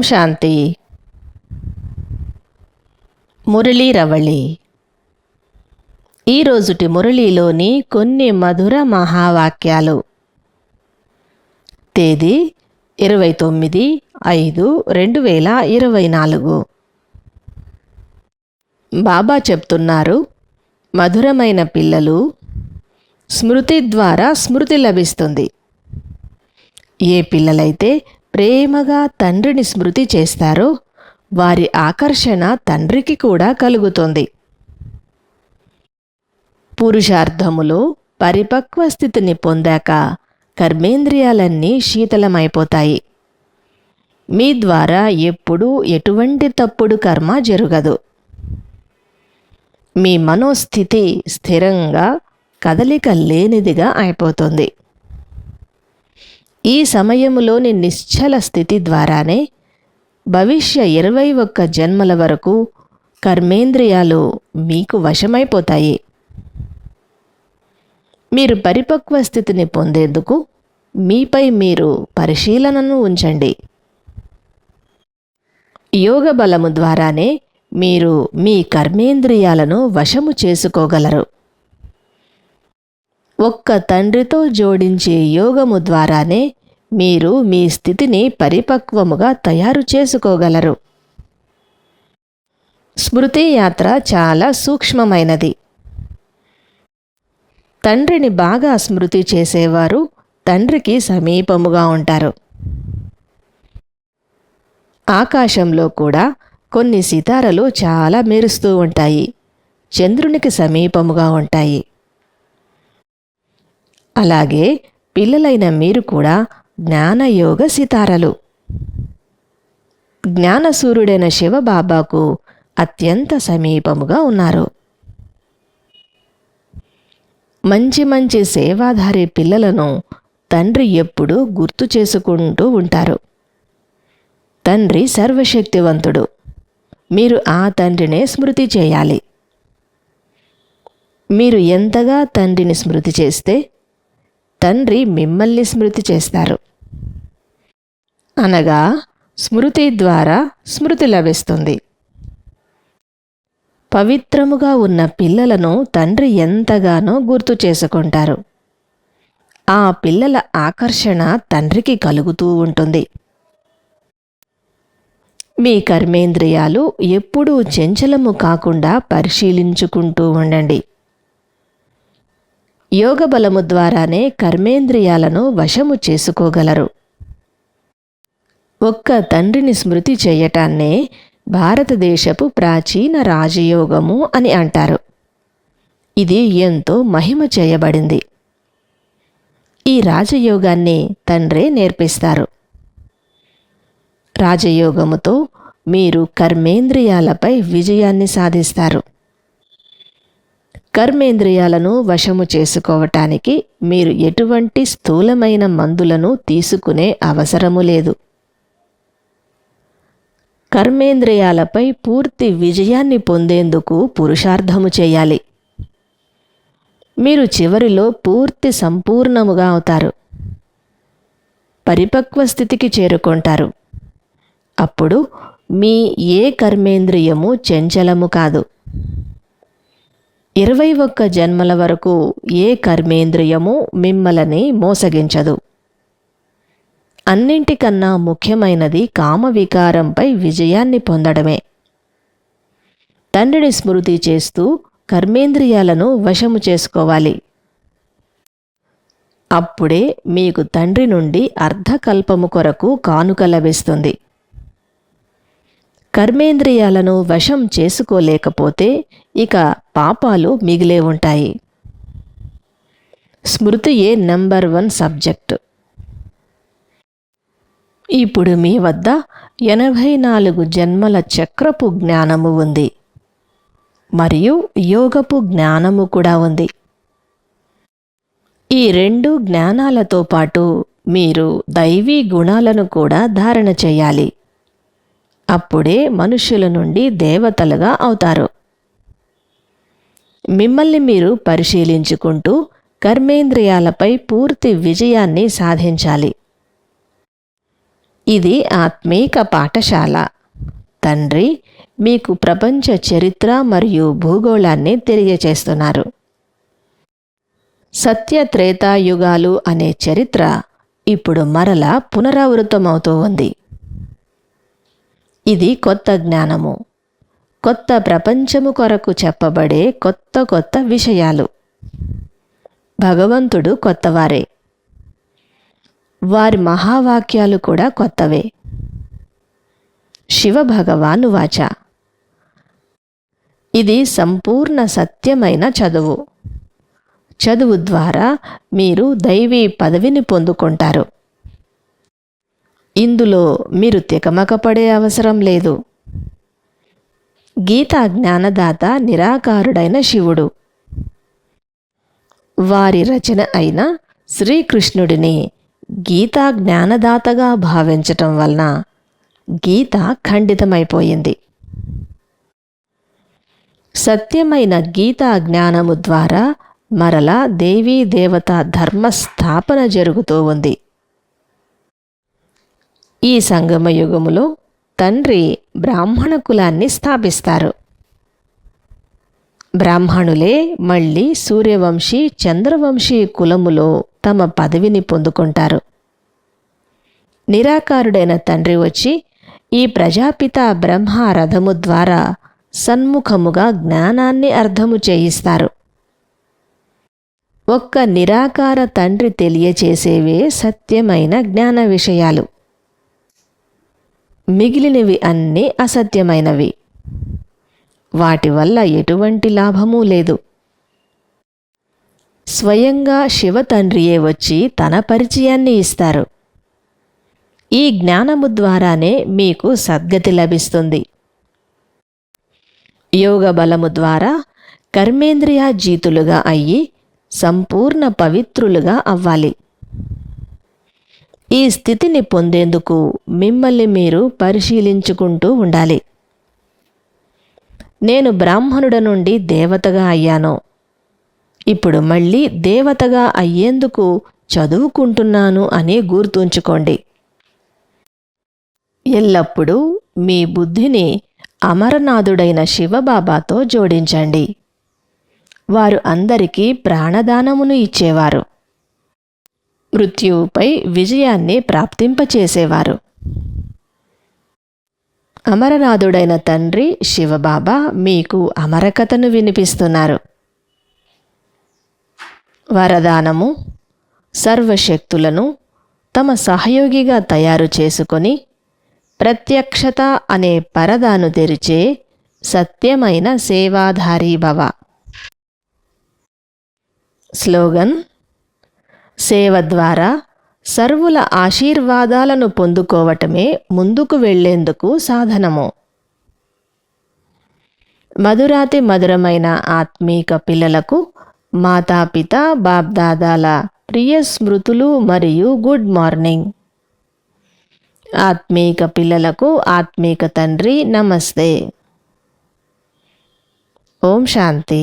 ఓం శాంతి మురళీ రవళి. ఈరోజుటి మురళీలోని కొన్ని మధుర మహావాక్యాలు. తేదీ ఇరవై తొమ్మిది ఐదు రెండు వేల ఇరవై నాలుగు. బాబా చెప్తున్నారు మధురమైన పిల్లలు స్మృతి ద్వారా స్మృతి లభిస్తుంది. ఏ పిల్లలైతే ప్రేమగా తండ్రిని స్మృతి చేస్తారో. వారి ఆకర్షణ తండ్రికి కూడా కలుగుతుంది. పురుషార్థములో పరిపక్వ స్థితిని పొందాక కర్మేంద్రియాలన్నీ శీతలమైపోతాయి. మీ ద్వారా ఎప్పుడూ ఎటువంటి తప్పుడు కర్మ జరగదు. మీ మనోస్థితి స్థిరంగా కదలిక లేనిదిగా అయిపోతుంది. ఈ సమయములోని నిశ్చల స్థితి ద్వారానే భవిష్య ఇరవై ఒక్క జన్మల వరకు కర్మేంద్రియాలు మీకు వశమైపోతాయి. మీరు పరిపక్వ స్థితిని పొందేందుకు మీపై మీరు పరిశీలనను ఉంచండి. యోగ బలము ద్వారానే మీరు మీ కర్మేంద్రియాలను వశము చేసుకోగలరు. ఒక్క తండ్రితో జోడించే యోగము ద్వారానే మీరు మీ స్థితిని పరిపక్వముగా తయారు చేసుకోగలరు. స్మృతి యాత్ర చాలా సూక్ష్మమైనది. తండ్రిని బాగా స్మృతి చేసేవారు తండ్రికి సమీపముగా ఉంటారు. ఆకాశంలో కూడా కొన్ని సితారలు చాలా మెరుస్తూ ఉంటాయి. చంద్రునికి సమీపముగా ఉంటాయి. అలాగే పిల్లలైన మీరు కూడా జ్ఞానయోగ సితారలు. జ్ఞానసూర్యుడైన శివబాబాకు అత్యంత సమీపముగా ఉన్నారు. మంచి మంచి సేవాధారి పిల్లలను తండ్రి ఎప్పుడూ గుర్తు చేసుకుంటూ ఉంటారు. తండ్రి సర్వశక్తివంతుడు. మీరు ఆ తండ్రినే స్మృతి చేయాలి. మీరు ఎంతగా తండ్రిని స్మృతి చేస్తే తండ్రి మిమ్మల్ని స్మృతి చేస్తారు. అనగా స్మృతి ద్వారా స్మృతి లభిస్తుంది. పవిత్రముగా ఉన్న పిల్లలను తండ్రి ఎంతగానో గుర్తు చేసుకుంటారు. ఆ పిల్లల ఆకర్షణ తండ్రికి కలుగుతూ ఉంటుంది. మీ కర్మేంద్రియాలు ఎప్పుడూ చెంచలము కాకుండా పరిశీలించుకుంటూ ఉండండి. యోగ బలము ద్వారానే కర్మేంద్రియాలను వశము చేసుకోగలరు. ఒక్క తండ్రిని స్మృతి చేయటాన్నే భారతదేశపు ప్రాచీన రాజయోగము అని అంటారు. ఇది ఎంతో మహిమ చేయబడింది. ఈ రాజయోగాన్ని తండ్రే నేర్పిస్తారు. రాజయోగముతో మీరు కర్మేంద్రియాలపై విజయాన్ని సాధిస్తారు. కర్మేంద్రియాలను వశము చేసుకోవటానికి మీరు ఎటువంటి స్థూలమైన మందులను తీసుకునే అవసరము లేదు. కర్మేంద్రియాలపై పూర్తి విజయాన్ని పొందేందుకు పురుషార్థము చేయాలి. మీరు చివరిలో పూర్తి సంపూర్ణముగా అవుతారు. పరిపక్వ స్థితికి చేరుకుంటారు. అప్పుడు మీ ఏ కర్మేంద్రియము చంచలము కాదు. ఇరవై ఒక్క జన్మల వరకు ఏ కర్మేంద్రియము మిమ్మలని మోసగించదు. అన్నింటికన్నా ముఖ్యమైనది కామ వికారంపై విజయాన్ని పొందడమే. తండ్రిని స్మృతి చేస్తూ కర్మేంద్రియాలను వశము చేసుకోవాలి. అప్పుడే మీకు తండ్రి నుండి అర్ధకల్పము కొరకు కానుక లభిస్తుంది. కర్మేంద్రియాలను వశం చేసుకోలేకపోతే ఇక పాపాలు మిగిలే ఉంటాయి. స్మృతియే నంబర్ వన్ సబ్జెక్ట్? ఇప్పుడు మీ వద్ద ఎనభై నాలుగు జన్మల చక్రపు జ్ఞానము ఉంది. మరియు యోగపు జ్ఞానము కూడా ఉంది. ఈ రెండు జ్ఞానాలతో పాటు మీరు దైవీ గుణాలను కూడా ధారణ చేయాలి. అప్పుడే మనుష్యుల నుండి దేవతలుగా అవుతారు. మిమ్మల్ని మీరు పరిశీలించుకుంటూ కర్మేంద్రియాలపై పూర్తి విజయాన్ని సాధించాలి. ఇది ఆత్మీక పాఠశాల. తండ్రి మీకు ప్రపంచ చరిత్ర మరియు భూగోళాన్ని తెలియచేస్తున్నారు. సత్య త్రేతాయుగాలు అనే చరిత్ర ఇప్పుడు మరలా పునరావృతమవుతూ ఉంది. ఇది కొత్త జ్ఞానము. కొత్త ప్రపంచము కొరకు చెప్పబడే కొత్త కొత్త విషయాలు. భగవంతుడు కొత్తవారే. వారి మహావాక్యాలు కూడా కొత్తవే. శివ భగవాను వాచ. ఇది సంపూర్ణ సత్యమైన చదువు. చదువు ద్వారా మీరు దైవీ పదవిని పొందుకుంటారు. ఇందులో మీరు తికమకపడే అవసరం లేదు. గీతా జ్ఞానదాత నిరాకారుడైన శివుడు. వారి రచన అయిన శ్రీకృష్ణుడిని గీతా జ్ఞానదాతగా భావించటం వలన గీత ఖండితమైపోయింది. సత్యమైన గీతా జ్ఞానము ద్వారా మరలా దేవీ దేవత ధర్మ స్థాపన జరుగుతూ ఉంది. ఈ సంగమ యుగములో తండ్రి బ్రాహ్మణ కులాన్ని స్థాపిస్తారు. బ్రాహ్మణులే మళ్ళీ సూర్యవంశీ చంద్రవంశీ కులములో తమ పదవిని పొందుకుంటారు. నిరాకారుడైన తండ్రి వచ్చి ఈ ప్రజాపిత బ్రహ్మ రథము ద్వారా సన్ముఖముగా జ్ఞానాన్ని అర్థము చేయిస్తారు. ఒక్క నిరాకార తండ్రి తెలియచేసేవే సత్యమైన జ్ఞాన విషయాలు. మిగిలినవి అన్నీ అసత్యమైనవి. వాటి వల్ల ఎటువంటి లాభమూ లేదు. స్వయంగా శివ తండ్రియే వచ్చి తన పరిచయాన్ని ఇస్తారు. ఈ జ్ఞానము ద్వారానే మీకు సద్గతి లభిస్తుంది. యోగ బలము ద్వారా కర్మేంద్రియ జీతులుగా అయ్యి సంపూర్ణ పవిత్రులుగా అవ్వాలి. ఈ స్థితిని పొందేందుకు మిమ్మల్ని మీరు పరిశీలించుకుంటూ ఉండాలి. నేను బ్రాహ్మణుడ నుండి దేవతగా అయ్యాను. ఇప్పుడు మళ్ళీ దేవతగా అయ్యేందుకు చదువుకుంటున్నాను అని గుర్తుంచుకోండి. ఎల్లప్పుడూ మీ బుద్ధిని అమరనాథుడైన శివబాబాతో జోడించండి. వారు అందరికీ ప్రాణదానమును ఇచ్చేవారు. మృత్యువుపై విజయాన్ని ప్రాప్తింపచేసేవారు. అమరనాథుడైన తండ్రి శివబాబా మీకు అమరకథను వినిపిస్తున్నారు. వరదానము సర్వశక్తులను తమ సహయోగిగా తయారు చేసుకొని ప్రత్యక్షత అనే పరదాను తెరిచే సత్యమైన సేవాధారీభవ స్లోగన్ సేవ ద్వారా సర్వుల ఆశీర్వాదాలను పొందుకోవటమే ముందుకు వెళ్ళేందుకు సాధనము. మధురాతి మధురమైన ఆత్మీక పిల్లలకు మాతాపిత బాబ్దాదాల ప్రియ స్మృతులు మరియు గుడ్ మార్నింగ్. ఆత్మీక పిల్లలకు ఆత్మీక తండ్రి నమస్తే. ఓం శాంతి.